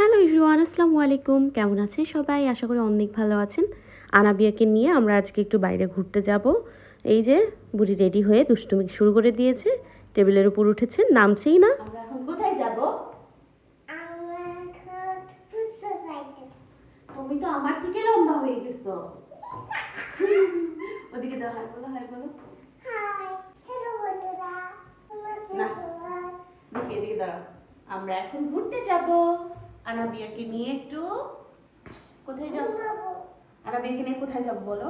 Hello everyone আসসালামু আলাইকুম। কেমন আছেন সবাই? আশা করি অনেক ভালো আছেন। আনাবিয়াকে নিয়ে আমরা আজকে একটু বাইরে ঘুরতে যাব। এই যে, বুড়ি রেডি হয়ে দুষ্টুমি শুরু করে দিয়েছে। টেবিলের উপর উঠেছে নামছেই না। কোথায় যাব? তুমি তো আমার থেকে লম্বা হয়ে গেছো। ওদিকে হাই বলো হাই বলো। আমরা এখন ঘুরতে যাব। আনাবিয়াকে নিয়ে একটু? কোথায় যাব আনাবিয়াকে নিয়ে কোথায় যাব বলো?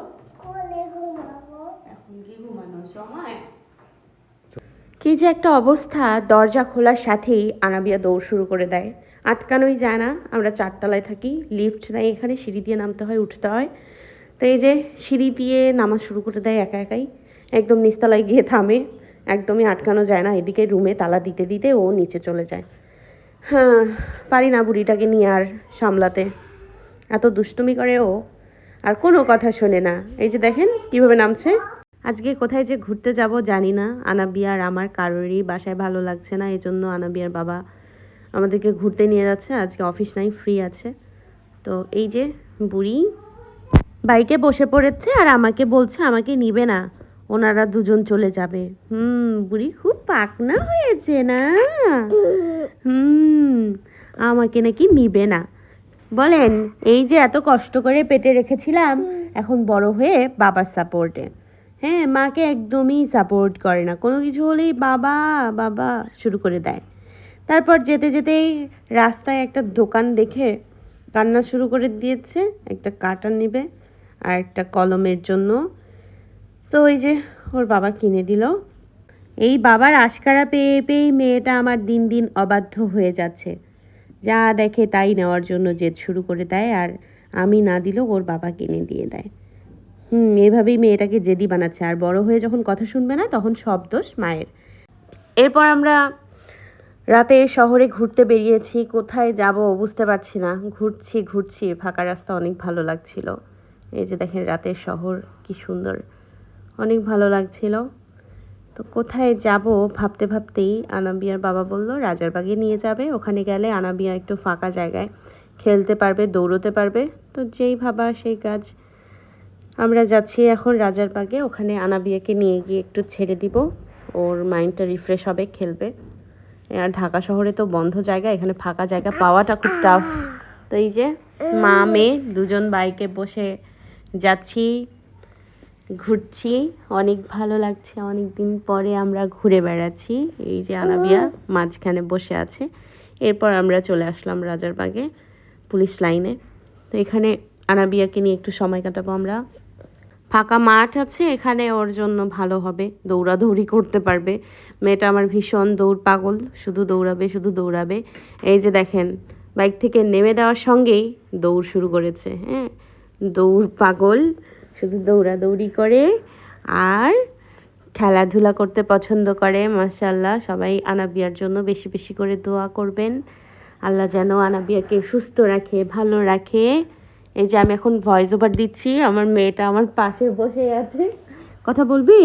এখন কি ঘুমানোর সময়? কি যে একটা অবস্থা দরজা খোলার সাথেই আনাবিয়া দৌড় শুরু করে দেয়। আটকানোই যায় না আমরা চারতলায় থাকি লিফট নেই এখানে সিঁড়ি দিয়ে নামতে হয় উঠতে হয়। তো এই যে সিঁড়ি দিয়ে নামা শুরু করে দেয় একা একাই একদম নিচতলায় গিয়ে থামে একদমই আটকানো যায় না এদিকে রুমে তালা দিতে দিতে ও নিচে চলে যায়। হ্যাঁ পারি না বুড়িটাকে নিয়ে আর সামলাতে। এত দুষ্টুমি করে ও, আর কোনো কথা শোনে না। এই যে দেখেন কীভাবে নামছে। আজকে কোথায় যে ঘুরতে যাব জানি না। আনাবিয়া আর আমার কারোরই বাসায় ভালো লাগছে না এই জন্য আনাবিয়ার বাবা আমাদেরকে ঘুরতে নিয়ে যাচ্ছে। আজকে অফিস নাই, ফ্রি আছে। তো এই যে বুড়ি বাইকে বসে পড়েছে আর আমাকে বলছে আমাকে নিবে না। ওনারা দুজন চলে যাবে। হুম, বুড়ি খুব পাকনা হয়েছে না? হুম, আমাকে নাকি নিবে না। বলেন, এই যে এত কষ্ট করে পেটে রেখেছিলাম, এখন বড় হয়ে বাবার সাপোর্টে হ্যাঁ মাকে একদমই সাপোর্ট করে না। কোনো কিছু হলেই বাবা বাবা শুরু করে দেয়। তারপর যেতে যেতেই রাস্তায় একটা দোকান দেখে কান্না শুরু করে দিয়েছে। একটা কাটার নেবে আর একটা কলমের জন্য তো ওই যে ওর বাবা কিনে দিল। এই বাবার আশকারা পেয়ে পেয়েই মেয়েটা আমার দিন দিন অবাধ্য হয়ে যাচ্ছে। যা দেখে তাই নেওয়ার জন্য জেদ শুরু করে দেয় আর আমি না দিলেও ওর বাবা কিনে দিয়ে দেয়। হুম, এভাবেই মেয়েটাকে জেদি বানাচ্ছে আর বড় হয়ে যখন কথা শুনবে না তখন সব দোষ মায়ের। এরপর আমরা রাতে শহরে ঘুরতে বেরিয়েছি, কোথায় যাব বুঝতে পারছি না। ঘুরছি ঘুরছি, ফাঁকা রাস্তা অনেক ভালো লাগছিল। এই যে দেখেন রাতের শহর, কি সুন্দর। অনেক ভালো লাগছিল। তো কোথায় যাব ভাবতে ভাবতেই আনাবিয়ার বাবা বলল রাজারবাগে নিয়ে যাবে। ওখানে গেলে আনাবিয়া একটু ফাঁকা জায়গায় খেলতে পারবে, দৌড়তে পারবে। তো যেই ভাবা সেই কাজ। আমরা যাচ্ছি এখন রাজারবাগে ওখানে আনাবিয়াকে নিয়ে গিয়ে একটু ছেড়ে দিব। ওর মাইন্ডটা রিফ্রেশ হবে, খেলবে। আর ঢাকা শহরে তো বন্ধ জায়গা, এখানে ফাঁকা জায়গা পাওয়াটা খুব টাফ তো এই যে মা, মেয়ে দুজন বাইকে বসে যাচ্ছি। ঘুরছি অনেক ভালো লাগছে। অনেক দিন পরে আমরা ঘুরে বেড়াচ্ছি। এই যে আনাবিয়া মাঝখানে বসে আছে। এরপর আমরা চলে আসলাম রাজারবাগে পুলিশ লাইনে। তো এখানে আনাবিয়াকে নিয়ে একটু সময় কাটাবো আমরা। ফাঁকা মাঠ আছে এখানে ওর জন্য ভালো হবে। দৌড়াদৌড়ি করতে পারবে। মেয়েটা আমার ভীষণ দৌড় পাগল। শুধু দৌড়াবে শুধু দৌড়াবে। এই যে দেখেন বাইক থেকে নেমে দেওয়ার সঙ্গেই দৌড় শুরু করেছে। হ্যাঁ দৌড় পাগল। শুধু দৌড়াদৌড়ি করে আর খেলাধুলা করতে পছন্দ করে মাশাল্লাহ সবাই আনাবিয়ার জন্য বেশি বেশি করে দোয়া করবেন। আল্লাহ যেন আনাবিয়াকে সুস্থ রাখে ভালো রাখে। এই যে আমি এখন ভয়েস ওভার দিচ্ছি আমার মেয়েটা আমার পাশে বসে আছে। কথা বলবি?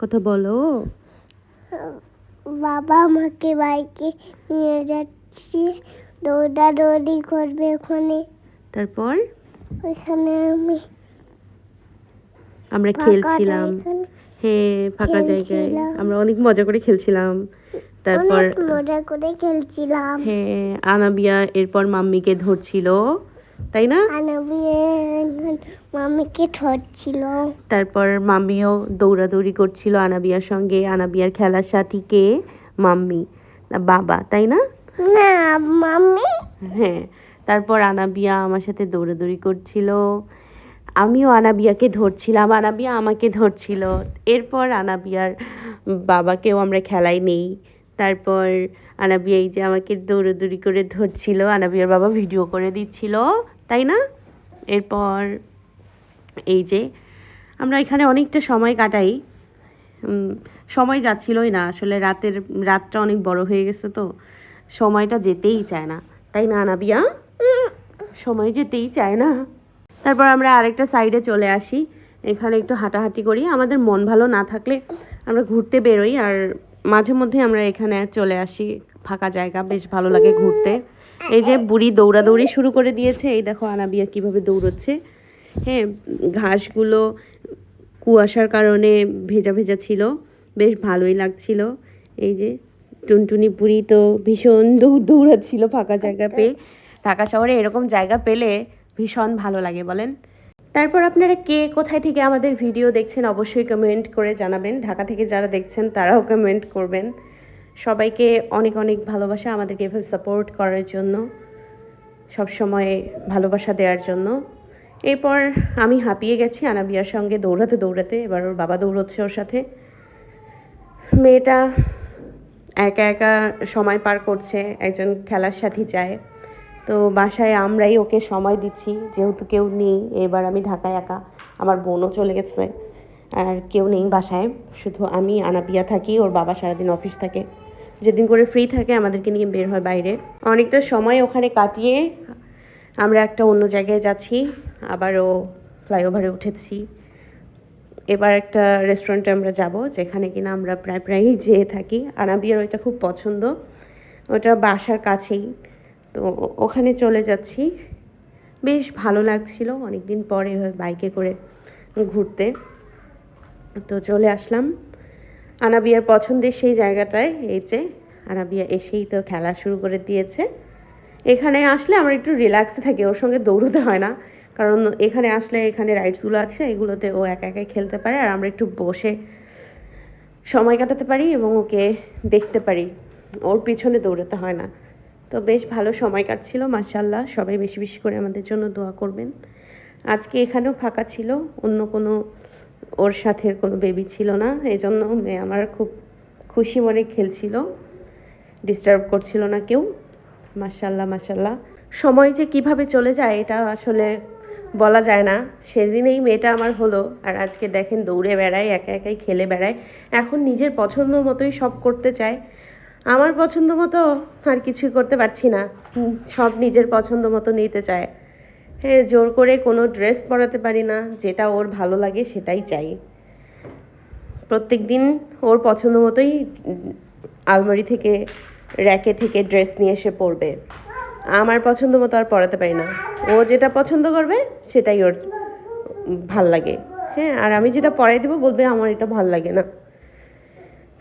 কথা বলো। বাবা আমাকে বাইকে নিয়ে যাচ্ছে দৌড়াদৌড়ি করবে ওখানে। তারপর? ওইখানে আমি আমরা খেলছিলাম। হ্যাঁ ফাঁকা জায়গায়। আমরা অনেক মজা করে খেলছিলাম। তারপর মজা করে খেলছিলাম। হ্যাঁ আনাবিয়া এরপর মাম্মিকে ধরছিল তাই না? আনবি মামিকে ধরছিল। তারপর মাম্মিও দৌড়াদৌড়ি করছিল আনাবিয়ার সঙ্গে আনাবিয়ার খেলার সাথী কে? মাম্মি। বাবা তাই না? না মাম্মি? হ্যাঁ তারপর আনাবিয়া আমার সাথে দৌড়াদৌড়ি করছিল। আমিও আনাবিয়াকে ধরছিলাম, আনাবিয়া আমাকে ধরছিল। এরপর আনাবিয়ার বাবাকেও আমরা খেলায় নেই। তারপর আনাবিয়া এই যে আমাকে দৌড়াদৌড়ি করে ধরছিল, আনাবিয়ার বাবা ভিডিও করে দিচ্ছিল, তাই না? এরপর এই যে আমরা এখানে অনেকটা সময় কাটাই। সময় যাচ্ছিলই না, আসলে রাতের, রাতটা অনেক বড় হয়ে গেছে তো, সময়টা যেতেই চায় না। তাই না, আনাবিয়া? সময় যেতেই চায় না। তারপর আমরা আরেকটা সাইডে চলে আসি। এখানে একটু হাঁটাহাঁটি করি। আমাদের মন ভালো না থাকলে আমরা ঘুরতে বেরোই আর মাঝে মধ্যে আমরা এখানে চলে আসি। ফাঁকা জায়গা বেশ ভালো লাগে ঘুরতে। এই যে বুড়ি দৌড়াদৌড়ি শুরু করে দিয়েছে। এই দেখো আনাবিয়া কীভাবে দৌড়চ্ছে। হ্যাঁ ঘাসগুলো কুয়াশার কারণে ভেজা ভেজা ছিল। বেশ ভালোই লাগছিল। এই যে টুনটুনি বুড়ি তো ভীষণ দৌড় দৌড়াচ্ছিল ফাঁকা জায়গা পেয়ে। ঢাকা শহরে এরকম জায়গা পেলে ভীষণ ভালো লাগে, বলেন। তারপর আপনারা কে কোথায় থেকে আমাদের ভিডিও দেখছেন অবশ্যই কমেন্ট করে জানাবেন। ঢাকা থেকে যারা দেখছেন, তারাও কমেন্ট করবেন। সবাইকে অনেক অনেক ভালোবাসা আমাদেরকে এভাবে সাপোর্ট করার জন্য সব সময় ভালোবাসা দেওয়ার জন্য। এরপর আমি হাঁপিয়ে গেছি আনাবিয়ার সঙ্গে দৌড়াতে দৌড়াতে। এবার ওর বাবা দৌড়চ্ছে ওর সাথে। মেয়েটা একা একা সময় পার করছে, একজন খেলার সাথী চায়। তো বাসায় আমরাই ওকে সময় দিচ্ছি, যেহেতু কেউ নেই, এবার আমি ঢাকায় একা, আমার বোনও চলে গেছে, আর কেউ নেই বাসায়, শুধু আমি, আনাপিয়া থাকি, ওর বাবা সারাদিন অফিস থাকে। যেদিন করে ফ্রি থাকে, আমাদেরকে নিয়ে বের হয় বাইরে। অনেকটা সময় ওখানে কাটিয়ে আমরা একটা অন্য জায়গায় যাচ্ছি আবারও ফ্লাইওভারে উঠেছি। এবার একটা রেস্টুরেন্টে আমরা যাব, যেখানে কিনা আমরা প্রায়, প্রায়ই যেয়ে থাকি। আনাবিয়ার ওইটা খুব পছন্দ। ওটা বাসার কাছেই। তো ওখানে চলে যাচ্ছি। বেশ ভালো লাগছিল অনেকদিন পরে বাইকে করে ঘুরতে। তো চলে আসলাম আনাবিয়ার পছন্দের সেই জায়গাটায়, এই যে আনাবিয়া এসেই তো খেলা শুরু করে দিয়েছে। এখানে আসলে আমরা একটু রিল্যাক্সে থাকি, ওর সঙ্গে দৌড়তে হয় না। কারণ এখানে আসলে এখানে রাইডসগুলো আছে, এগুলোতে ও একা একাই খেলতে পারে আর আমরা একটু বসে সময় কাটাতে পারি এবং ওকে দেখতে পারি। ওর পিছনে দৌড়াতে হয় না। তো বেশ ভালো সময় কাটছিল মার্শাল্লাহ সবাই বেশি বেশি করে আমাদের জন্য দোয়া করবেন। আজকে এখানেও ফাঁকা ছিল, অন্য কোনো ওর সাথে কোনো বেবি ছিল না এই জন্য মেয়ে আমার খুব খুশি মনে খেলছিল ডিস্টার্ব করছিল না কেউ। মাশাল্লাহ মাশাল্লাহ সময় যে কীভাবে চলে যায়, এটা আসলে বলা যায় না। সেদিনেই মেয়েটা আমার হলো, আর আজকে দেখেন দৌড়ে বেড়ায়, একা একাই খেলে বেড়ায়। এখন নিজের পছন্দ মতোই সব করতে চায়। আমার পছন্দ মতো আর কিছুই করতে পারছি না। সব নিজের পছন্দ মতো নিতে চায়। হ্যাঁ জোর করে কোনো ড্রেস পরাতে পারি না, যেটা ওর ভালো লাগে সেটাই চাই। প্রত্যেক দিন ওর পছন্দ মতোই আলমারি থেকে, র্যাকে থেকে ড্রেস নিয়ে এসে পরবে। আমার পছন্দ মতো আর পরাতে পারি না। ও যেটা পছন্দ করবে, সেটাই ওর ভালো লাগে। হ্যাঁ আর আমি যেটা পরাই দেবো, বলবে আমার এটা ভালো লাগে না।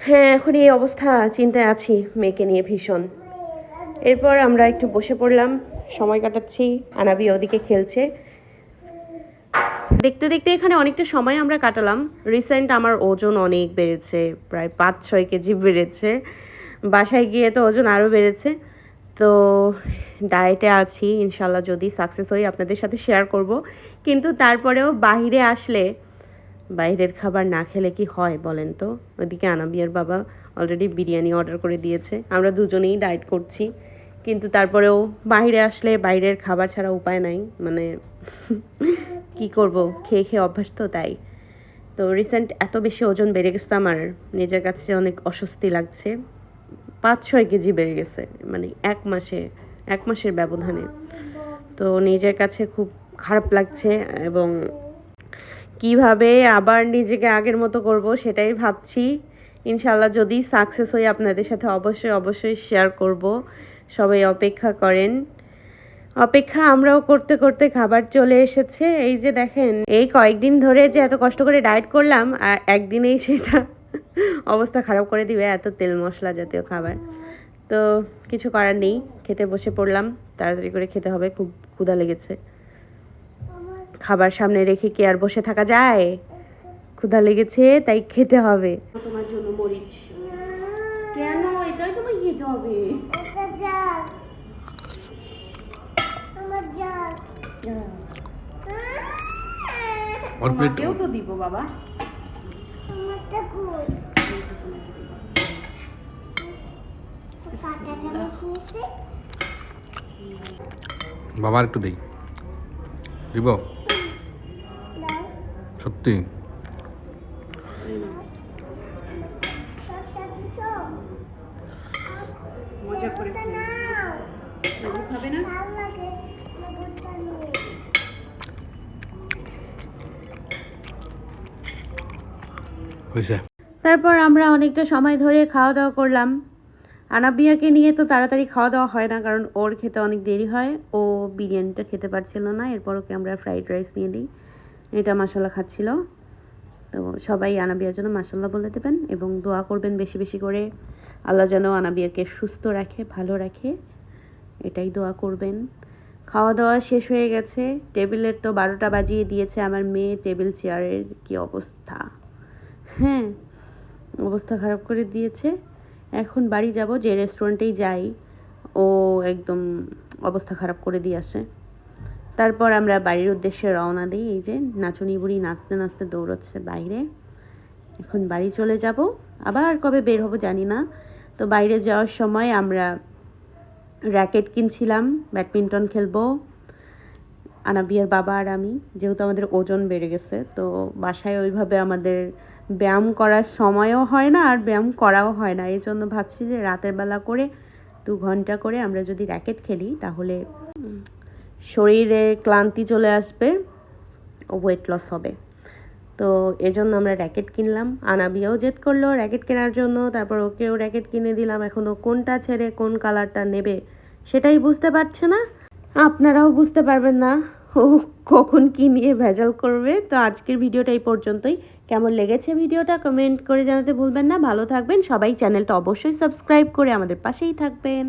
হ্যাঁ এখন এই অবস্থা চিন্তায় আছি, মেয়েকে নিয়ে ভীষণ। এরপর আমরা একটু বসে পড়লাম, সময় কাটাচ্ছি, আনাবি ওদিকে খেলছে। দেখতে দেখতে এখানে অনেকটা সময় আমরা কাটালাম। রিসেন্ট আমার ওজন অনেক বেড়েছে, প্রায় পাঁচ ছয় কেজি বেড়েছে। বাসায় গিয়ে তো ওজন আরও বেড়েছে। তো ডায়েটে আছি ইনশাল্লাহ যদি সাকসেস হই আপনাদের সাথে শেয়ার করব। কিন্তু তারপরেও বাইরে আসলে বাইরের খাবার না খেলে কি হয় বলেন তো? ওদিকে আনাবিয়ার বাবা অলরেডি বিরিয়ানি অর্ডার করে দিয়েছে। আমরা দুজনেই ডায়েট করছি। কিন্তু তারপরেও বাইরে আসলে বাইরের খাবার ছাড়া উপায় নাই। মানে কি করব? খেয়ে খেয়ে অভ্যাস তো তাই। তো রিসেন্ট এত বেশি ওজন বেড়ে গেছে আমার। নিজের কাছে অনেক অস্বস্তি লাগছে। পাঁচ ছয় কেজি বেড়ে গেছে। মানে এক মাসে, এক মাসের ব্যবধানে। তো নিজের কাছে খুব খারাপ লাগছে এবং কীভাবে আবার নিজেকে আগের মতো করব সেটাই ভাবছি। ইনশাল্লাহ যদি সাকসেস হই আপনাদের সাথে অবশ্যই অবশ্যই শেয়ার করব। সবাই অপেক্ষা করেন। অপেক্ষা আমরাও করতে করতে খাবার চলে এসেছে। এই যে দেখেন, এই কয়েকদিন ধরে যে এত কষ্ট করে ডায়েট করলাম একদিনেই সেটা অবস্থা খারাপ করে দিবে, এত তেল মশলা জাতীয় খাবার। তো কিছু করার নেই, খেতে বসে পড়লাম। তাড়াতাড়ি করে খেতে হবে, খুব ক্ষুধা লেগেছে। খাবার সামনে রেখে কি আর বসে থাকা যায়? ক্ষুধা লেগেছে তাই খেতে হবে। তোমার জন্য মরিচ। কেন? এটাই তোমায় খেতে হবে। ওর প্লেট তো দিব বাবা। একটু দেই। দিব? হয়েছে। তারপর আমরা অনেকটা সময় ধরে খাওয়া দাওয়া করলাম। আনাবিয়াকে নিয়ে তো তাড়াতাড়ি খাওয়া দাওয়া হয় না কারণ ওর খেতে অনেক দেরি হয়। ও বিরিয়ানিটা খেতে পারছিল না এরপর ওকে আমরা ফ্রাইড রাইস নিয়ে দিই। এটা মশলা খাচ্ছিল। তো সবাই আনাবিয়ার জন্য মাসাল্লাহ বলে দেবেন এবং দোয়া করবেন বেশি বেশি করে। আল্লাহ যেন আনাবিয়াকে সুস্থ রাখে, ভালো রাখে। এটাই দোয়া করবেন। খাওয়া দাওয়া শেষ হয়ে গেছে। টেবিলের তো বারোটা বাজিয়ে দিয়েছে আমার মেয়ে, টেবিল চেয়ারের কি অবস্থা? হ্যাঁ অবস্থা খারাপ করে দিয়েছে। এখন বাড়ি যাব, যে রেস্টুরেন্টেই যাই। ও একদম অবস্থা খারাপ করে দিয়ে আসে। তারপর আমরা বাড়ির উদ্দেশ্যে রওনা দিই, এই যে নাচুনি বুড়ি নাচতে নাচতে দৌড়চ্ছে বাইরে। এখন বাড়ি চলে যাব। আবার কবে বের হব জানি না। তো বাইরে যাওয়ার সময় আমরা র্যাকেট কিনছিলাম, ব্যাডমিন্টন খেলব। আনাবিয়ার বাবা আর আমি, যেহেতু আমাদের ওজন বেড়ে গেছে, তো বাসায় ওইভাবে আমাদের ব্যায়াম করার সময়ও হয় না আর ব্যায়াম করাও হয় না। এই জন্য ভাবছি যে রাতের বেলা করে দু ঘণ্টা করে আমরা যদি র্যাকেট খেলি, তাহলে শরীরে ক্লান্তি চলে আসবে ওয়েট লস হবে। তো এজন্য আমরা র্যাকেট কিনলাম। আনাবিয়াও জেদ করল র্যাকেট কেনার জন্য, তারপর ওকেও র্যাকেট কিনে দিলাম। এখন ও কোনটা ছেড়ে কোন কালারটা নেবে সেটাই বুঝতে পারছে না। আপনারাও বুঝতে পারবেন না ও কখন কি নিয়ে ভেজাল করবে। তো আজকের ভিডিওটা এই পর্যন্তই। কেমন লেগেছে ভিডিওটা কমেন্ট করে জানাতে ভুলবেন না। ভালো থাকবেন। সবাই চ্যানেলটা অবশ্যই সাবস্ক্রাইব করে আমাদের পাশেই থাকবেন।